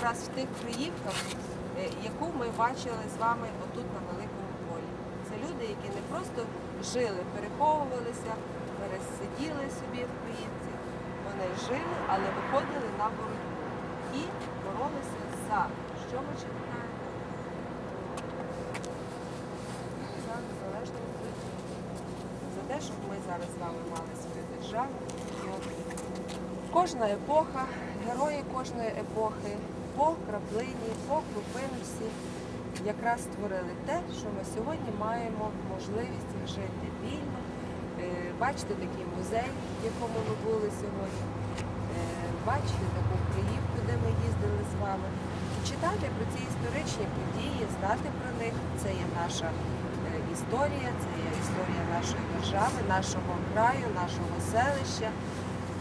якраз в тих приївках, е, яку ми бачили з вами отут на великому полі. Це люди, які не просто жили, переховувалися, пересиділи собі в приївці. Вони жили, але виходили на боротьбу і боролися за що ми читаємо? За незалежну. За те, щоб ми зараз з вами мали свою державу. Кожна епоха, герої кожної епохи по краплині, по крупинці якраз створили те, що ми сьогодні маємо можливість жити вільно. Е, Бачите такий музей, в якому ми були сьогодні. Е, Бачите таку приївку, де ми їздили з вами. І читати про ці історичні події, знати про них це є наша е, історія, це є історія нашої держави, нашого краю, нашого селища.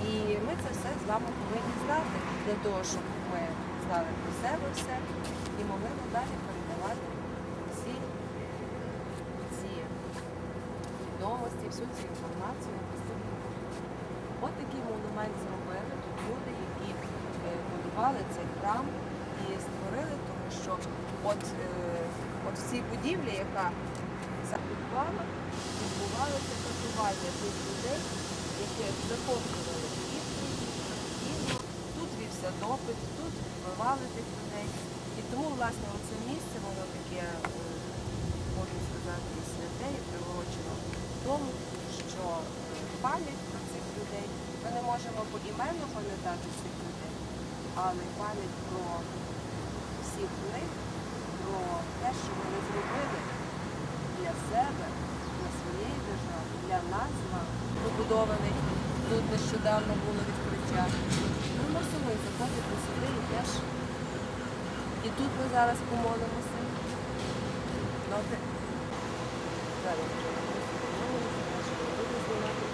І ми це все з вами повинні знати для того, щоб ми знали про себе все і могли надалі передавати всі ці відомості, всю цю інформацію. наступним. От такий монумент зробили тут люди, які е, будували цей храм і створили, тому що от, е, от в будівлі, яка забудувала, відбувалося катування тих людей, яких захоплювали і і тут вівся допит, тут вбивали тих людей. І тому, власне, оце місце, воно таке, е, можна сказати, і святе, і приурочено тому, що е, пам'ять про цих людей, ми не можемо поіменно пам'ятати цих людей, але пам'ять про всіх них, про те, що вони зробили для себе, для своєї держави, для нас з вами, побудований. Тут нещодавно було відкриття приносимо і заходимо сюди і теж. І тут ми зараз помолимося. Добре. Зараз вже помолимося, можемо знімати.